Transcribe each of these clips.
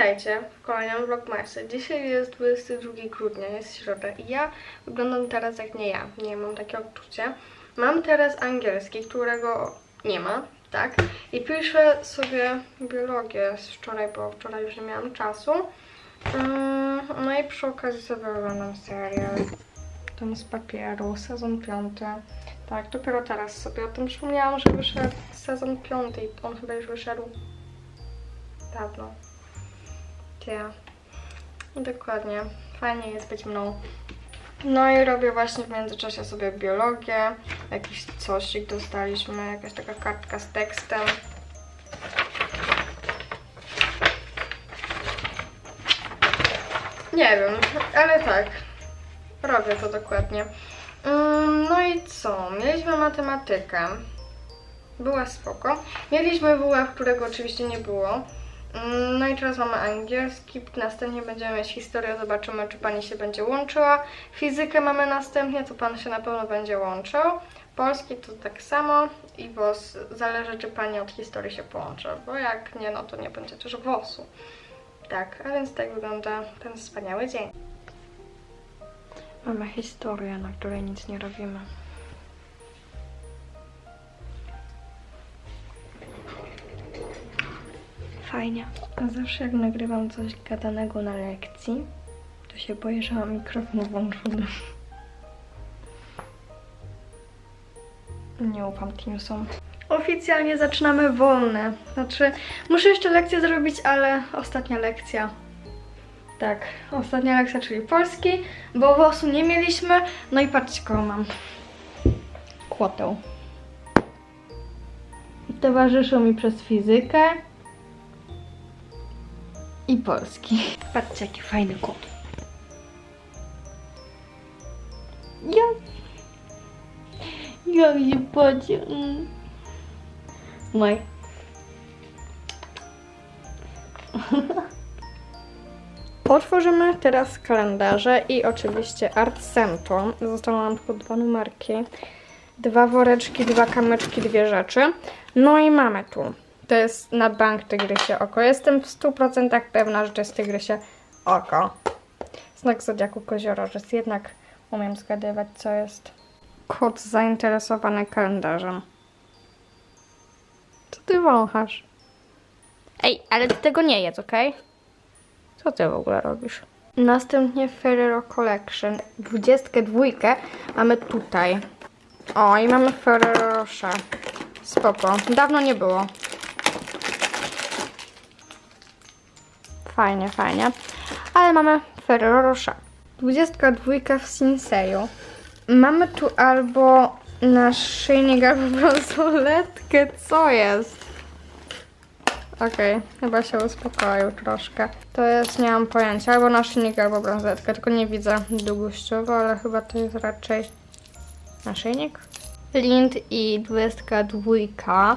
Witajcie w kolejnym vlogmasie. Dzisiaj jest 22 grudnia, jest środa i ja wyglądam teraz jak nie ja. Nie mam takie odczucie. Mam teraz angielski, którego nie ma, tak? I piszę sobie biologię z wczoraj, bo wczoraj już nie miałam czasu. Mm, No i przy okazji sobie oglądam serial. Dom z papieru, sezon piąty. Tak, dopiero teraz sobie o tym przypomniałam, że wyszedł sezon piąty i on chyba już wyszedł dawno. Ja. Dokładnie. Fajnie jest być mną. No i robię właśnie w międzyczasie sobie biologię. Jakiś cosik dostaliśmy, jakaś taka kartka z tekstem. Nie wiem, ale tak. Robię to dokładnie. Mm, No i co? Mieliśmy matematykę. Była spoko. Mieliśmy WF, którego oczywiście nie było. Mm, No i teraz mamy angielski, następnie będziemy mieć historię, zobaczymy czy pani się będzie łączyła. Fizykę mamy następnie, to pan się na pewno będzie łączył. Polski to tak samo i WOS zależy czy pani od historii się połączy, bo jak nie, no to nie będzie też WOS-u. Tak, a więc tak wygląda ten wspaniały dzień. Mamy historię, na której nic nie robimy. Fajnie. A zawsze jak nagrywam coś gadanego na lekcji, to się boję, że mam mikrofon włączony. Nie ufam Teamsom. Oficjalnie zaczynamy wolne. Znaczy, muszę jeszcze lekcję zrobić, ale ostatnia lekcja. Tak, ostatnia lekcja, czyli polski, bo WOS-u nie mieliśmy. No i patrzcie, kogo mam. Kłotę. Towarzyszył mi przez fizykę i polski. Patrzcie, jaki fajny kot. Ja. Jak się patrzę. Mm. Maj. Otworzymy teraz kalendarze i oczywiście Art Cento. Zostały nam tylko dwa numerki. Dwa woreczki, dwa kamyczki, dwie rzeczy. No i mamy tu. To jest na bank tygrysie oko. Jestem w 100% pewna, że to jest tygrysie oko. Znak zodiaku koziorożec. Jednak umiem zgadywać, co jest. Kot zainteresowany kalendarzem. Co ty wąchasz? Ej, ale ty tego nie jedz, okej? Co ty w ogóle robisz? Następnie Ferrero Collection. 22 mamy tutaj. O, i mamy Ferrero Rocher. Spoko. Dawno nie było. Fajnie, fajnie. Ale mamy Ferrero Rocher. 22 w Sinseju. Mamy tu albo naszyjnik, albo bransoletkę. Co jest? Okej, chyba się uspokoił troszkę. To jest, nie mam pojęcia, albo naszyjnik, albo bransoletka, tylko nie widzę długościowo, ale chyba to jest raczej naszyjnik. Lind i 22.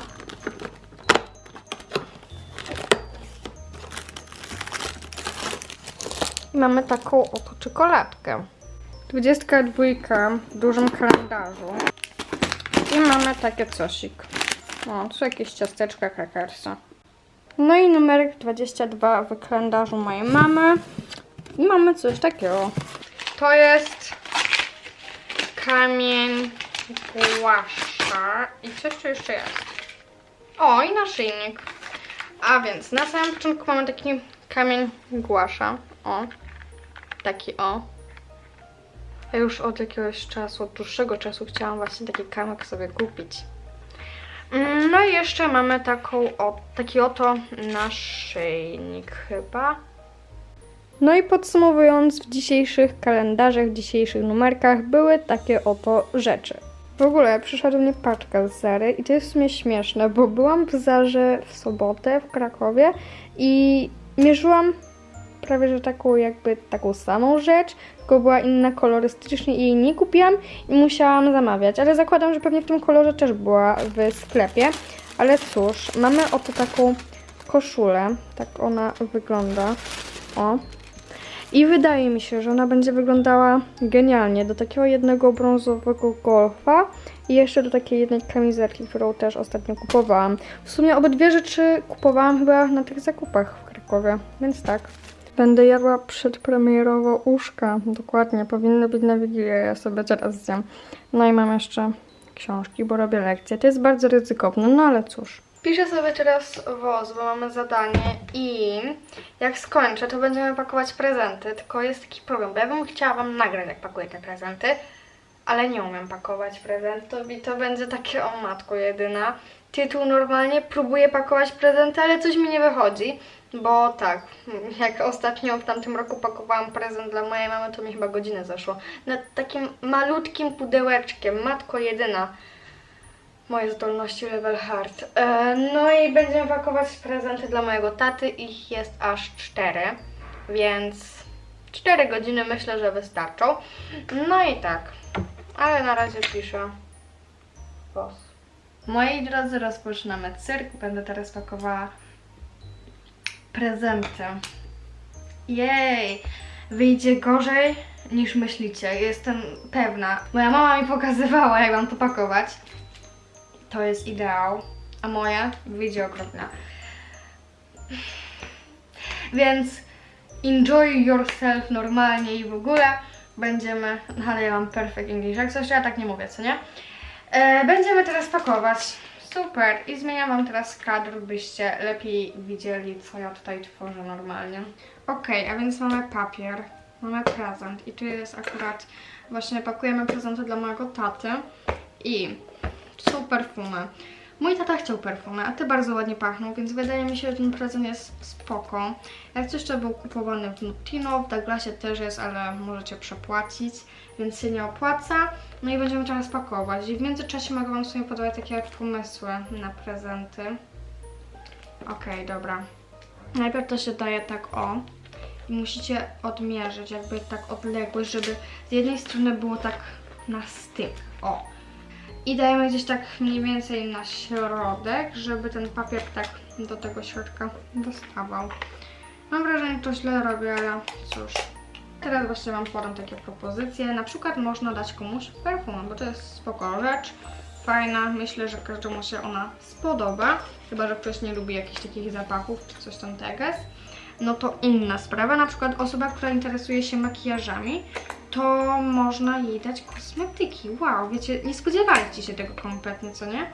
I mamy taką oto czekoladkę. 22 w dużym kalendarzu. I mamy takie cosik. O, tu jakieś ciasteczka krakersa. No i numerek 22 w kalendarzu mojej mamy. I mamy coś takiego. To jest kamień głasza. I coś tu jeszcze jest. O, i naszyjnik. A więc na samym początku mamy taki kamień głasza. O. Taki o. Ja już od jakiegoś czasu, od dłuższego czasu chciałam właśnie taki kamyk sobie kupić. Mm, No i jeszcze mamy taką, o, taki oto naszyjnik chyba. No i podsumowując, w dzisiejszych kalendarzach, w dzisiejszych numerkach były takie oto rzeczy. W ogóle przyszła do mnie paczka z Zary i to jest w sumie śmieszne, bo byłam w Zarze w sobotę w Krakowie i mierzyłam prawie że taką jakby taką samą rzecz, tylko była inna kolorystycznie i jej nie kupiłam i musiałam zamawiać, ale zakładam, że pewnie w tym kolorze też była w sklepie. Ale cóż, mamy oto taką koszulę, tak ona wygląda. O. I wydaje mi się, że ona będzie wyglądała genialnie do takiego jednego brązowego golfa i jeszcze do takiej jednej kamizelki, którą też ostatnio kupowałam. W sumie obydwie rzeczy kupowałam chyba na tych zakupach w Krakowie, więc tak. Będę jadła przedpremierowo uszka. Dokładnie, powinny być na Wigilię, ja sobie teraz zjem. No i mam jeszcze książki, bo robię lekcje. To jest bardzo ryzykowne, no ale cóż. Piszę sobie teraz woz, bo mamy zadanie i jak skończę, to będziemy pakować prezenty. Tylko jest taki problem, bo ja bym chciała Wam nagrać, jak pakuję te prezenty, ale nie umiem pakować prezentów i to będzie takie o matko jedyna. Tytuł normalnie próbuję pakować prezenty, ale coś mi nie wychodzi, bo tak, jak ostatnio w tamtym roku pakowałam prezent dla mojej mamy, to mi chyba godzinę zeszło. Nad takim malutkim pudełeczkiem, matko jedyna moje zdolności level hard. E, no i będziemy pakować prezenty dla mojego taty. Ich jest aż cztery, więc 4 godziny myślę, że wystarczą. No i tak, ale na razie piszę boss. Moi drodzy, rozpoczynamy cyrk. Będę teraz pakowała prezenty. Jej! Wyjdzie gorzej niż myślicie. Jestem pewna. Moja mama mi pokazywała, jak mam to pakować. To jest ideał, a moja wyjdzie okropna. Więc enjoy yourself normalnie i w ogóle będziemy, no ale ja mam perfect English, jak coś ja tak nie mówię, co nie? E, będziemy teraz pakować. Super. I zmieniam wam teraz kadr, byście lepiej widzieli, co ja tutaj tworzę normalnie. Okej, a więc mamy papier, mamy prezent i tu jest akurat, właśnie pakujemy prezenty dla mojego taty i są perfumy. Mój tata chciał perfumy, a te bardzo ładnie pachną, więc wydaje mi się, że ten prezent jest spoko. Jak coś to był kupowany w Nutino, w Douglasie też jest, ale możecie przepłacić, więc się nie opłaca. No i będziemy teraz pakować. I w międzyczasie mogę Wam sobie podawać takie pomysły na prezenty. Okej, dobra. Najpierw to się daje tak o. I musicie odmierzyć jakby tak odległość, żeby z jednej strony było tak na styk. O. I dajemy gdzieś tak mniej więcej na środek, żeby ten papier tak do tego środka dostawał. Mam wrażenie, że to źle robię, ale cóż. Teraz właśnie Wam podam takie propozycje. Na przykład można dać komuś perfumę, bo to jest spoko rzecz. Fajna, myślę, że każdemu się ona spodoba. Chyba, że ktoś nie lubi jakichś takich zapachów czy coś tam teges. No to inna sprawa. Na przykład osoba, która interesuje się makijażami, to można jej dać kosmetyki. Wow, wiecie, nie spodziewaliście się tego kompletnie, co nie?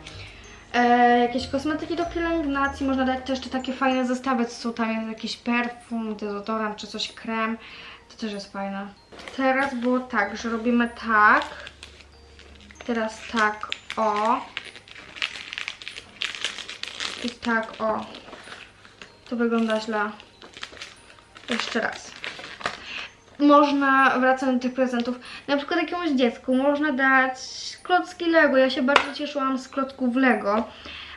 E, jakieś kosmetyki do pielęgnacji, można dać też te takie fajne zestawy, co są tam jakiś perfum, dezodorant czy coś krem. To też jest fajne. Teraz było tak, że robimy tak. Teraz tak, o. I tak, o. To wygląda źle. Jeszcze raz można, wracając do tych prezentów, na przykład jakiemuś dziecku można dać klocki Lego. Ja się bardzo cieszyłam z klocków Lego.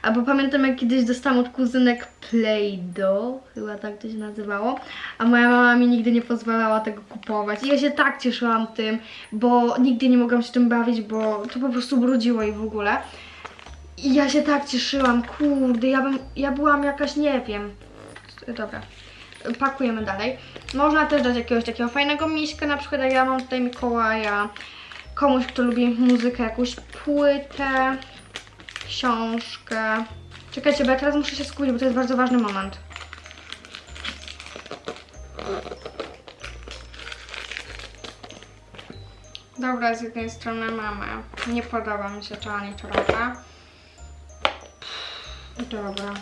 Albo pamiętam jak kiedyś dostałam od kuzynek Play-Doh, chyba tak to się nazywało, a moja mama mi nigdy nie pozwalała tego kupować. I ja się tak cieszyłam tym, bo nigdy nie mogłam się tym bawić, bo to po prostu brudziło i w ogóle. I ja się tak cieszyłam, kurde, ja bym, ja byłam jakaś, nie wiem. Dobra, pakujemy dalej. Można też dać jakiegoś takiego fajnego miśka, na przykład jak ja mam tutaj Mikołaja, komuś, kto lubi muzykę, jakąś płytę, książkę. Czekajcie, bo ja teraz muszę się skupić, bo to jest bardzo ważny moment. Dobra, z jednej strony mamy. Nie podoba mi się to ani trochę. Dobra,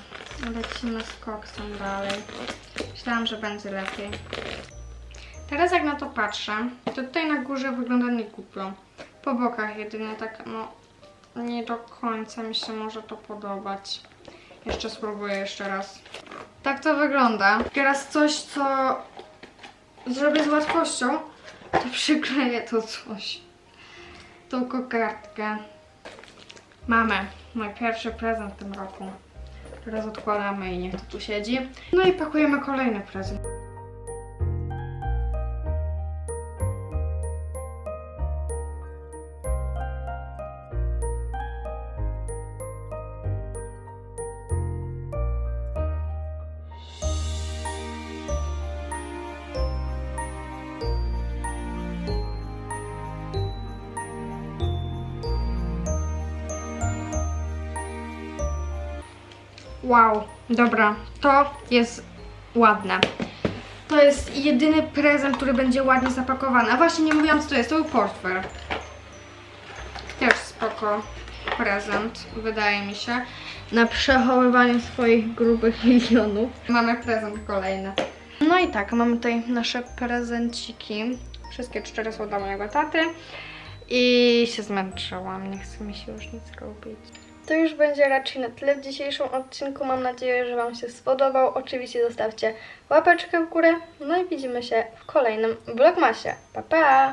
lecimy z koksem dalej. Myślałam, że będzie lepiej. Teraz jak na to patrzę, to tutaj na górze wygląda nie głupio. Po bokach jedynie tak, no, nie do końca mi się może to podobać. Jeszcze spróbuję jeszcze raz. Tak to wygląda. Teraz coś, co zrobię z łatwością, to przykleję to coś. Tą kokardkę. Mamy mój pierwszy prezent w tym roku. Teraz odkładamy i niech to tu siedzi. No i pakujemy kolejny prezent. Wow, dobra, to jest ładne. To jest jedyny prezent, który będzie ładnie zapakowany. A właśnie nie mówiłam co to jest, to był portfel. Też spoko prezent, wydaje mi się. Na przechowywanie swoich grubych milionów. Mamy prezent kolejny. No i tak, mamy tutaj nasze prezenciki. Wszystkie cztery są dla mojego taty. I się zmęczyłam, nie chce mi się już nic robić. To już będzie raczej na tyle w dzisiejszym odcinku. Mam nadzieję, że Wam się spodobał. Oczywiście zostawcie łapeczkę w górę. No i widzimy się w kolejnym vlogmasie. Pa, pa!